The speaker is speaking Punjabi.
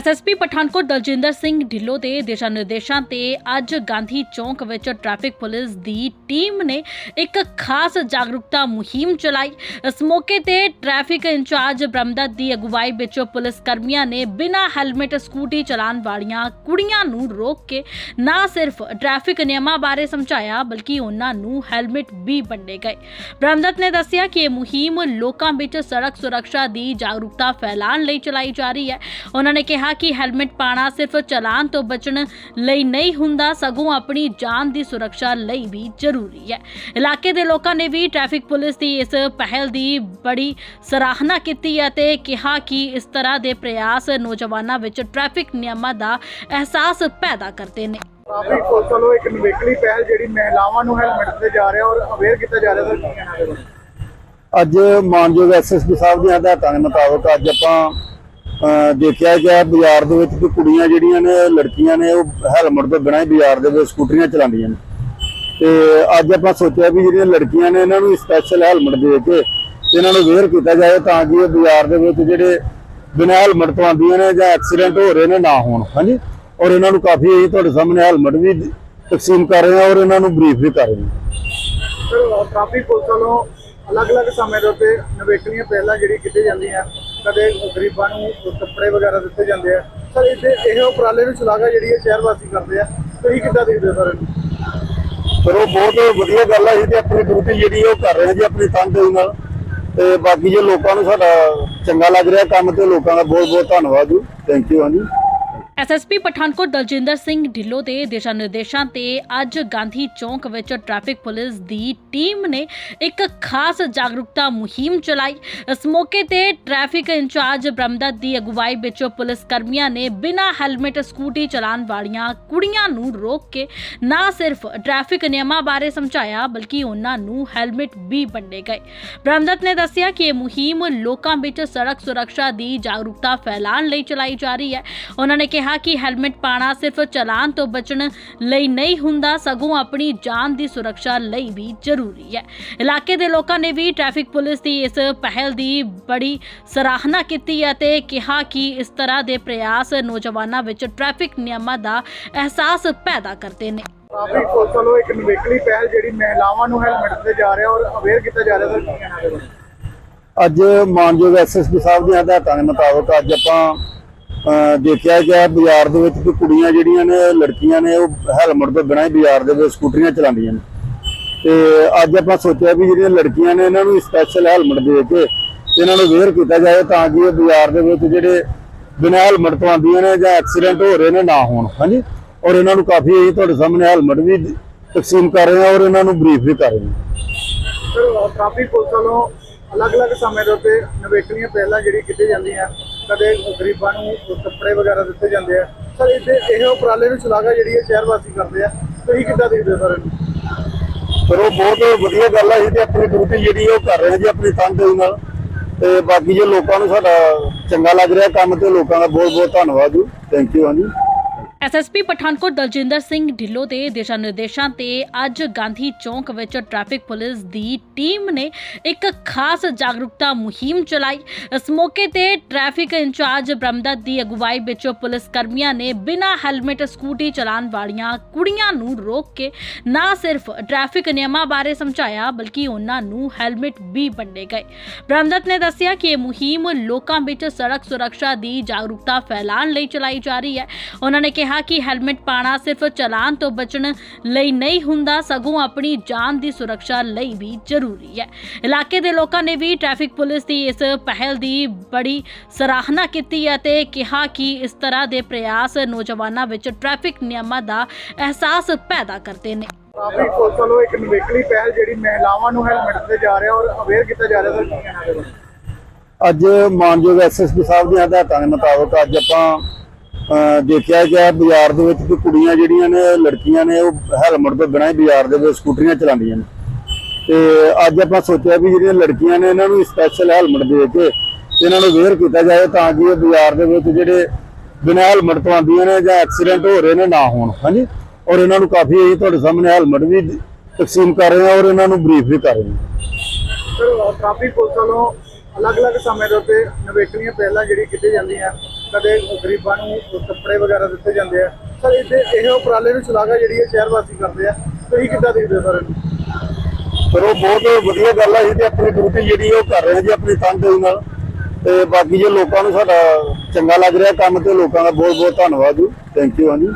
ਐਸਐਸਪੀ ਪਠਾਨਕੋਟ ਦਲਜਿੰਦਰ ਸਿੰਘ ਢਿੱਲੋਂ ਦੇ ਦਿਸ਼ਾ ਨਿਰਦੇਸ਼ਾਂ ਤੇ ਅੱਜ ਗਾਂਧੀ ਚੌਂਕ ਵਿੱਚ ਟ੍ਰੈਫਿਕ ਪੁਲਿਸ ਦੀ ਟੀਮ ਨੇ ਇੱਕ ਖਾਸ ਜਾਗਰੂਕਤਾ ਮੁਹਿੰਮ ਚਲਾਈ। ਇਸ ਮੌਕੇ ਤੇ ਟ੍ਰੈਫਿਕ ਇੰਚਾਰਜ ਬ੍ਰਹਮਦਤ ਦੀ ਅਗਵਾਈ ਵਿੱਚ ਪੁਲਿਸ ਕਰਮੀਆਂ ਨੇ ਬਿਨਾਂ ਹੈਲਮਟ ਸਕੂਟੀ ਚਲਾਉਣ ਵਾਲੀਆਂ ਕੁੜੀਆਂ ਨੂੰ ਰੋਕ ਕੇ ਨਾ ਸਿਰਫ ਟ੍ਰੈਫਿਕ ਨਿਯਮਾਂ ਬਾਰੇ ਸਮਝਾਇਆ, ਬਲਕਿ ਉਹਨਾਂ ਨੂੰ ਹੈਲਮਟ ਵੀ ਵੰਡੇ ਗਏ। ਬ੍ਰਹਮਦਤ ਨੇ ਦੱਸਿਆ ਕਿ ਇਹ ਮੁਹਿੰਮ ਲੋਕਾਂ ਵਿੱਚ ਸੜਕ ਸੁਰੱਖਿਆ ਦੀ ਜਾਗਰੂਕਤਾ ਫੈਲਾਉਣ ਲਈ ਚਲਾਈ ਜਾ ਰਹੀ ਹੈ। ਉਹਨਾਂ ਨੇ ਕਿਹਾ ਕਿ ਹੈਲਮਟ ਪਾਣਾ ਸਿਰਫ ਚਲਾਨ ਤੋਂ ਬਚਣ ਲਈ ਨਹੀਂ ਹੁੰਦਾ ਸਗੋਂ ਆਪਣੀ ਜਾਨ ਦੀ ਸੁਰੱਖਿਆ ਲਈ ਵੀ ਜ਼ਰੂਰੀ ਹੈ ਇਲਾਕੇ ਦੇ ਲੋਕਾਂ ਨੇ ਵੀ ਟ੍ਰੈਫਿਕ ਪੁਲਿਸ ਦੀ ਇਸ ਪਹਿਲ ਦੀ ਬੜੀ ਸਰਾਹਨਾ ਕੀਤੀ ਹੈ ਤੇ ਕਿਹਾ ਕਿ ਇਸ ਤਰ੍ਹਾਂ ਦੇ ਪ੍ਰਯਾਸ ਨੌਜਵਾਨਾਂ ਵਿੱਚ ਟ੍ਰੈਫਿਕ ਨਿਯਮਾਂ ਦਾ ਅਹਿਸਾਸ ਪੈਦਾ ਕਰਦੇ ਨੇ ਟ੍ਰੈਫਿਕ ਪੁਲਿਸ ਵੱਲੋਂ ਇੱਕ ਨਿਵੇਕਲੀ ਪਹਿਲ ਜਿਹੜੀ ਮਹਿਲਾਵਾਂ ਨੂੰ ਹੈਲਮਟ ਤੇ ਜਾ ਰਿਹਾ ਔਰ ਅਵੇਅਰ ਕੀਤਾ ਜਾ ਰਿਹਾ ਸਰ ਕੀ ਕਹਿਣਾ? ਅੱਜ ਮਾਨਯੋਗ ਐਸਐਸਪੀ ਸਾਹਿਬ ਦੀਆਂ ਹਦਾਇਤਾਂ ਦੇ ਮੁਤਾਬਕ ਅੱਜ ਆਪਾਂ ਦੇਖਿਆ ਗਿਆ ਬਾਜ਼ਾਰ ਦੇ ਵਿੱਚ ਕਿ ਕੁੜੀਆਂ ਜਿਹੜੀਆਂ ਨੇ, ਲੜਕੀਆਂ ਨੇ, ਉਹ ਹੈਲਮਟ ਤੋਂ ਬਿਨਾਂ ਹੀ ਬਾਜ਼ਾਰ ਦੇ ਵਿੱਚ ਸਕੂਟਰੀਆਂ ਚਲਾਉਂਦੀਆਂ ਨੇ। ਤੇ ਅੱਜ ਆਪਾਂ ਸੋਚਿਆ ਵੀ ਜਿਹੜੀਆਂ ਲੜਕੀਆਂ ਨੇ, ਇਹਨਾਂ ਨੂੰ ਸਪੈਸ਼ਲ ਹੈਲਮਟ ਦੇ ਕੇ ਇਹਨਾਂ ਨੂੰ ਵੇਅਰ ਕੀਤਾ ਜਾਏ ਤਾਂ ਕਿ ਇਹ ਬਾਜ਼ਾਰ ਦੇ ਵਿੱਚ ਜਿਹੜੇ ਬਿਨਾਂ ਹੈਲਮਟ ਤੋਂ ਆਉਂਦੀਆਂ ਨੇ ਜਾਂ ਐਕਸੀਡੈਂਟ ਹੋ ਰਹੇ ਨੇ, ਨਾ ਹੋਣ। ਹਾਂਜੀ? ਔਰ ਇਹਨਾਂ ਨੂੰ ਕਾਫੀ ਅਸੀਂ ਤੁਹਾਡੇ ਸਾਹਮਣੇ ਹੈਲਮਟ ਵੀ ਤਕਸੀਮ ਕਰ ਰਹੇ ਹਾਂ ਔਰ ਇਹਨਾਂ ਨੂੰ ਬਰੀਫ ਵੀ ਕਰ ਰਹੇ ਹਾਂ। ਸਰ ਟ੍ਰੈਫਿਕ ਪੁਲਿਸ ਵੱਲੋਂ ਅਲੱਗ-ਅਲੱਗ ਸਮੇਂ ਦੇ ਉੱਤੇ ਨਿਵੇਕਲੀਆਂ ਪਹਿਲਾਂ ਜਿਹੜੀ ਕੀਤੀ ਜਾਂਦੀਆਂ ਕਦੇ ਗਰੀਬਾਂ ਨੂੰ ਕੱਪੜੇ ਵਗੈਰਾ ਦਿੱਤੇ ਜਾਂਦੇ ਆ। ਸਰ ਇਹਦੇ ਇਹ ਉਪਰਾਲੇ ਨੂੰ ਸ਼ਲਾਘਾ ਜਿਹੜੀ ਹੈ ਸ਼ਹਿਰ ਵਾਸੀ ਕਰਦੇ ਆ। ਤੁਸੀਂ ਕਿੱਦਾਂ ਦੇਖਦੇ ਹੋ ਸਰ ਇਹਨੂੰ? ਚਲੋ, ਬਹੁਤ ਵਧੀਆ ਗੱਲ ਹੈ ਜੀ ਤੇ ਆਪਣੀ ਡਿਊਟੀ ਜਿਹੜੀ ਉਹ ਕਰ ਰਹੇ ਹਾਂ ਜੀ, ਆਪਣੀ ਤਨਦੇਹੀ ਨਾਲ। ਤੇ ਬਾਕੀ ਜੇ ਲੋਕਾਂ ਨੂੰ ਸਾਡਾ ਚੰਗਾ ਲੱਗ ਰਿਹਾ ਕੰਮ ਤੇ, ਲੋਕਾਂ ਦਾ ਬਹੁਤ ਬਹੁਤ ਧੰਨਵਾਦ ਜੀ। ਥੈਂਕ ਯੂ ਹਾਂਜੀ। ਐਸਐਸਪੀ ਪਠਾਨਕੋਟ ਦਲਜਿੰਦਰ ਸਿੰਘ ਢਿੱਲੋਂ ਦੇ ਦਿਸ਼ਾ ਨਿਰਦੇਸ਼ਾਂ ਤੇ ਅੱਜ ਗਾਂਧੀ ਚੌਂਕ ਵਿੱਚ ਟ੍ਰੈਫਿਕ ਪੁਲਿਸ ਦੀ ਟੀਮ ਨੇ ਇੱਕ ਖਾਸ ਜਾਗਰੂਕਤਾ ਮੁਹਿੰਮ ਚਲਾਈ। ਇਸ ਮੌਕੇ ਤੇ ਟ੍ਰੈਫਿਕ ਇੰਚਾਰਜ ਬ੍ਰਹਮਦਤ ਦੀ ਅਗਵਾਈ ਵਿੱਚ ਪੁਲਿਸ ਕਰਮੀਆਂ ਨੇ ਬਿਨਾਂ ਹੈਲਮਟ ਸਕੂਟੀ ਚਲਾਉਣ ਵਾਲੀਆਂ ਕੁੜੀਆਂ ਨੂੰ ਰੋਕ ਕੇ ਨਾ ਸਿਰਫ ਟ੍ਰੈਫਿਕ ਨਿਯਮਾਂ ਬਾਰੇ ਸਮਝਾਇਆ, ਬਲਕਿ ਉਹਨਾਂ ਨੂੰ ਹੈਲਮਟ ਵੀ ਵੰਡੇ ਗਏ। ਬ੍ਰਹਮਦਤ ਨੇ ਦੱਸਿਆ ਕਿ ਇਹ ਮੁਹਿੰਮ ਲੋਕਾਂ ਵਿੱਚ ਸੜਕ ਸੁਰੱਖਿਆ ਦੀ ਜਾਗਰੂਕਤਾ ਫੈਲਾਉਣ ਲਈ ਚਲਾਈ ਜਾ ਰਹੀ ਹੈ। ਉਹਨਾਂ ਨੇ ਕਿਹਾ ਕਿ ਹੈਲਮਟ ਪਾਣਾ ਸਿਰਫ ਚਲਾਨ ਤੋਂ ਬਚਣ ਲਈ ਨਹੀਂ ਹੁੰਦਾ ਸਗੋਂ ਆਪਣੀ ਜਾਨ ਦੀ ਸੁਰੱਖਿਆ ਲਈ ਵੀ ਜ਼ਰੂਰੀ ਹੈ ਇਲਾਕੇ ਦੇ ਲੋਕਾਂ ਨੇ ਵੀ ਟ੍ਰੈਫਿਕ ਪੁਲਿਸ ਦੀ ਇਸ ਪਹਿਲ ਦੀ ਬੜੀ ਸਰਾਹਨਾ ਕੀਤੀ ਹੈ ਤੇ ਕਿਹਾ ਕਿ ਇਸ ਤਰ੍ਹਾਂ ਦੇ ਪ੍ਰਯਾਸ ਨੌਜਵਾਨਾਂ ਵਿੱਚ ਟ੍ਰੈਫਿਕ ਨਿਯਮਾਂ ਦਾ ਅਹਿਸਾਸ ਪੈਦਾ ਕਰਦੇ ਨੇ ਟ੍ਰੈਫਿਕ ਪੁਲਿਸ ਵੱਲੋਂ ਇੱਕ ਨਿਵੇਕਲੀ ਪਹਿਲ ਜਿਹੜੀ ਮਹਿਲਾਵਾਂ ਨੂੰ ਹੈਲਮਟ ਤੇ ਜਾ ਰਿਹਾ ਔਰ ਅਵੇਅਰ ਕੀਤਾ ਜਾ ਰਿਹਾ ਸਰ? ਅੱਜ ਮਾਨਯੋਗ ਐਸਐਸਪੀ ਸਾਹਿਬ ਦੀਆਂ ਹਦਾਇਤਾਂ ਦੇ ਮੁਤਾਬਕ ਅੱਜ ਆਪਾਂ ਦੇਖਿਆ ਗਿਆ ਬਾਜ਼ਾਰ ਦੇ ਵਿੱਚ ਕਿ ਕੁੜੀਆਂ ਜਿਹੜੀਆਂ ਨੇ, ਲੜਕੀਆਂ ਨੇ, ਉਹ ਹੈਲਮਟ ਤੋਂ ਬਿਨਾਂ ਹੀ ਬਾਜ਼ਾਰ ਦੇ ਵਿੱਚ ਸਕੂਟਰੀਆਂ ਚਲਾਉਂਦੀਆਂ ਨੇ। ਤੇ ਅੱਜ ਆਪਾਂ ਸੋਚਿਆ ਵੀ ਜਿਹੜੀਆਂ ਲੜਕੀਆਂ ਨੇ, ਇਹਨਾਂ ਨੂੰ ਸਪੈਸ਼ਲ ਹੈਲਮਟ ਦੇ ਕੇ ਇਹਨਾਂ ਨੂੰ ਵੇਅਰ ਕੀਤਾ ਜਾਏ ਤਾਂ ਕਿ ਇਹ ਬਾਜ਼ਾਰ ਦੇ ਵਿੱਚ ਜਿਹੜੇ ਬਿਨਾਂ ਹੈਲਮਟ ਤੋਂ ਆਉਂਦੀਆਂ ਨੇ ਜਾਂ ਐਕਸੀਡੈਂਟ ਹੋ ਰਹੇ ਨੇ, ਨਾ ਹੋਣ। ਹਾਂਜੀ? ਔਰ ਇਹਨਾਂ ਨੂੰ ਕਾਫੀ ਅਸੀਂ ਤੁਹਾਡੇ ਸਾਹਮਣੇ ਹੈਲਮਟ ਵੀ ਤਕਸੀਮ ਕਰ ਰਹੇ ਹਾਂ ਔਰ ਇਹਨਾਂ ਨੂੰ ਬਰੀਫ ਵੀ ਕਰ ਰਹੇ ਹਾਂ। ਸਰ ਟ੍ਰੈਫਿਕ ਪੁਲਿਸ ਵੱਲੋਂ ਅਲੱਗ-ਅਲੱਗ ਸਮੇਂ ਦੇ ਉੱਤੇ ਨਿਵੇਕਲੀਆਂ ਪਹਿਲਾਂ ਜਿਹੜੀ ਕੀਤੀ ਜਾਂਦੀਆਂ ਕਦੇ ਗਰੀਬਾਂ ਨੂੰ ਕੱਪੜੇ ਵਗੈਰਾ ਦਿੱਤੇ ਜਾਂਦੇ ਆ। ਸਰ ਇਹਦੇ ਇਹ ਉਪਰਾਲੇ ਨੂੰ ਸ਼ਲਾਘਾ ਜਿਹੜੀ ਹੈ ਸ਼ਹਿਰ ਵਾਸੀ ਕਰਦੇ ਆ। ਤੁਸੀਂ ਕਿੱਦਾਂ ਦੇਖਦੇ ਹੋ ਸਰ? ਇਹਨੂੰ? ਚਲੋ ਬਹੁਤ ਵਧੀਆ ਗੱਲ ਹੈ ਜੀ ਆਪਣੀ ਡਿਊਟੀ ਜਿਹੜੀ ਉਹ ਕਰ ਰਹੇ ਹਾਂ ਜੀ ਆਪਣੀ ਤਨਦੇਹੀ ਨਾਲ। ਤੇ ਬਾਕੀ ਜੇ ਲੋਕਾਂ ਨੂੰ ਸਾਡਾ ਚੰਗਾ ਲੱਗ ਰਿਹਾ ਕੰਮ ਤੇ, ਲੋਕਾਂ ਦਾ ਬਹੁਤ ਬਹੁਤ ਧੰਨਵਾਦ ਜੀ। ਥੈਂਕ ਯੂ ਹਾਂਜੀ। ਐਸਐਸਪੀ ਪਠਾਨਕੋਟ ਦਲਜਿੰਦਰ ਸਿੰਘ ਢਿੱਲੋਂ ਦੇ ਦਿਸ਼ਾ ਨਿਰਦੇਸ਼ਾਂ ਤੇ ਅੱਜ ਗਾਂਧੀ ਚੌਂਕ ਵਿੱਚ ਟ੍ਰੈਫਿਕ ਪੁਲਿਸ ਦੀ ਟੀਮ ਨੇ ਇੱਕ ਖਾਸ ਜਾਗਰੂਕਤਾ ਮੁਹਿੰਮ ਚਲਾਈ। ਇਸ ਮੌਕੇ ਤੇ ਟ੍ਰੈਫਿਕ ਇੰਚਾਰਜ ਬ੍ਰਹਮਦਤ ਦੀ ਅਗਵਾਈ ਵਿੱਚ ਪੁਲਿਸ ਕਰਮੀਆਂ ਨੇ ਬਿਨਾਂ ਹੈਲਮਟ ਸਕੂਟੀ ਚਲਾਉਣ ਵਾਲੀਆਂ ਕੁੜੀਆਂ ਨੂੰ ਰੋਕ ਕੇ ਨਾ ਸਿਰਫ ਟ੍ਰੈਫਿਕ ਨਿਯਮਾਂ ਬਾਰੇ ਸਮਝਾਇਆ, ਬਲਕਿ ਉਹਨਾਂ ਨੂੰ ਹੈਲਮਟ ਵੀ ਵੰਡੇ ਗਏ। ਬ੍ਰਹਮਦਤ ਨੇ ਦੱਸਿਆ ਕਿ ਇਹ ਮੁਹਿੰਮ ਲੋਕਾਂ ਵਿੱਚ ਸੜਕ ਸੁਰੱਖਿਆ ਦੀ ਜਾਗਰੂਕਤਾ ਫੈਲਾਉਣ ਲਈ ਚਲਾਈ ਜਾ ਰਹੀ ਹੈ। ਉਹਨਾਂ ਨੇ ਕਿਹਾ ਕਿ ਹੈਲਮਟ ਪਾਣਾ ਸਿਰਫ ਚਲਾਨ ਤੋਂ ਬਚਣ ਲਈ ਨਹੀਂ ਹੁੰਦਾ ਸਗੋਂ ਆਪਣੀ ਜਾਨ ਦੀ ਸੁਰੱਖਿਆ ਲਈ ਵੀ ਜ਼ਰੂਰੀ ਹੈ ਇਲਾਕੇ ਦੇ ਲੋਕਾਂ ਨੇ ਵੀ ਟ੍ਰੈਫਿਕ ਪੁਲਿਸ ਦੀ ਇਸ ਪਹਿਲ ਦੀ ਬੜੀ ਸਰਾਹਨਾ ਕੀਤੀ ਹੈ ਤੇ ਕਿਹਾ ਕਿ ਇਸ ਤਰ੍ਹਾਂ ਦੇ ਪ੍ਰਯਾਸ ਨੌਜਵਾਨਾਂ ਵਿੱਚ ਟ੍ਰੈਫਿਕ ਨਿਯਮਾਂ ਦਾ ਅਹਿਸਾਸ ਪੈਦਾ ਕਰਦੇ ਨੇ ਟ੍ਰੈਫਿਕ ਪੁਲਿਸ ਵੱਲੋਂ ਇੱਕ ਨਿਵੇਕਲੀ ਪਹਿਲ ਜਿਹੜੀ ਮਹਿਲਾਵਾਂ ਨੂੰ ਹੈਲਮਟ ਤੇ ਜਾ ਰਿਹਾ ਔਰ ਅਵੇਅਰ ਕੀਤਾ ਜਾ ਰਿਹਾ ਸਰ ਕੀ ਕਹਿਣਾ? ਅੱਜ ਮਾਨਯੋਗ ਐਸਐਸਪੀ ਸਾਹਿਬ ਦੀਆਂ ਹਦਾਇਤਾਂ ਦੇ ਮੁਤਾਬਕ ਅੱਜ ਆਪਾਂ ਦੇਖਿਆ ਗਿਆ ਬਾਜ਼ਾਰ ਦੇ ਵਿੱਚ ਕਿ ਕੁੜੀਆਂ ਜਿਹੜੀਆਂ ਨੇ, ਲੜਕੀਆਂ ਨੇ, ਉਹ ਹੈਲਮਟ ਤੋਂ ਬਿਨਾਂ ਹੀ ਬਾਜ਼ਾਰ ਦੇ ਵਿੱਚ ਸਕੂਟਰੀਆਂ ਚਲਾਉਂਦੀਆਂ ਨੇ। ਤੇ ਅੱਜ ਆਪਾਂ ਸੋਚਿਆ ਵੀ ਜਿਹੜੀਆਂ ਲੜਕੀਆਂ ਨੇ, ਇਹਨਾਂ ਨੂੰ ਸਪੈਸ਼ਲ ਹੈਲਮਟ ਦੇ ਕੇ ਇਹਨਾਂ ਨੂੰ ਵੇਅਰ ਕੀਤਾ ਜਾਏ ਤਾਂ ਕਿ ਇਹ ਬਾਜ਼ਾਰ ਦੇ ਵਿੱਚ ਜਿਹੜੇ ਬਿਨਾਂ ਹੈਲਮਟ ਤੋਂ ਆਉਂਦੀਆਂ ਨੇ ਜਾਂ ਐਕਸੀਡੈਂਟ ਹੋ ਰਹੇ ਨੇ, ਨਾ ਹੋਣ। ਹਾਂਜੀ? ਔਰ ਇਹਨਾਂ ਨੂੰ ਕਾਫੀ ਅਸੀਂ ਤੁਹਾਡੇ ਸਾਹਮਣੇ ਹੈਲਮਟ ਵੀ ਤਕਸੀਮ ਕਰ ਰਹੇ ਹਾਂ ਔਰ ਇਹਨਾਂ ਨੂੰ ਬਰੀਫ ਵੀ ਕਰ ਰਹੇ ਹਾਂ। ਸਰ ਟ੍ਰੈਫਿਕ ਪੁਲਿਸ ਵੱਲੋਂ ਅਲੱਗ-ਅਲੱਗ ਸਮੇਂ ਦੇ ਉੱਤੇ ਨਿਵੇਕਲੀਆਂ ਪਹਿਲਾਂ ਜਿਹੜੀ ਕੀਤੀ ਜਾਂਦੀਆਂ ਕਦੇ ਗਰੀਬਾਂ ਨੂੰ ਕੱਪੜੇ ਵਗੈਰਾ ਦਿੱਤੇ ਜਾਂਦੇ ਆ। ਸਰ ਇਹਦੇ ਇਹ ਉਪਰਾਲੇ ਨੂੰ ਸ਼ਲਾਘਾ ਜਿਹੜੀ ਹੈ ਸ਼ਹਿਰ ਵਾਸੀ ਕਰਦੇ ਆ। ਤੁਸੀਂ ਕਿੱਦਾਂ ਦੇਖਦੇ ਹੋ ਸਰ? ਇਹਨੂੰ? ਪਰ ਉਹ ਬਹੁਤ ਵਧੀਆ ਗੱਲ ਹੈ ਜੀ ਤੇ ਆਪਣੀ ਡਿਊਟੀ ਜਿਹੜੀ ਉਹ ਕਰ ਰਹੇ ਜੀ ਆਪਣੀ ਤਨਦੇਹੀ ਨਾਲ। ਤੇ ਬਾਕੀ ਜੇ ਲੋਕਾਂ ਨੂੰ ਸਾਡਾ ਚੰਗਾ ਲੱਗ ਰਿਹਾ ਕੰਮ ਤੇ, ਲੋਕਾਂ ਦਾ ਬਹੁਤ ਬਹੁਤ ਧੰਨਵਾਦ ਜੀ। ਥੈਂਕ ਯੂ ਹਾਂਜੀ।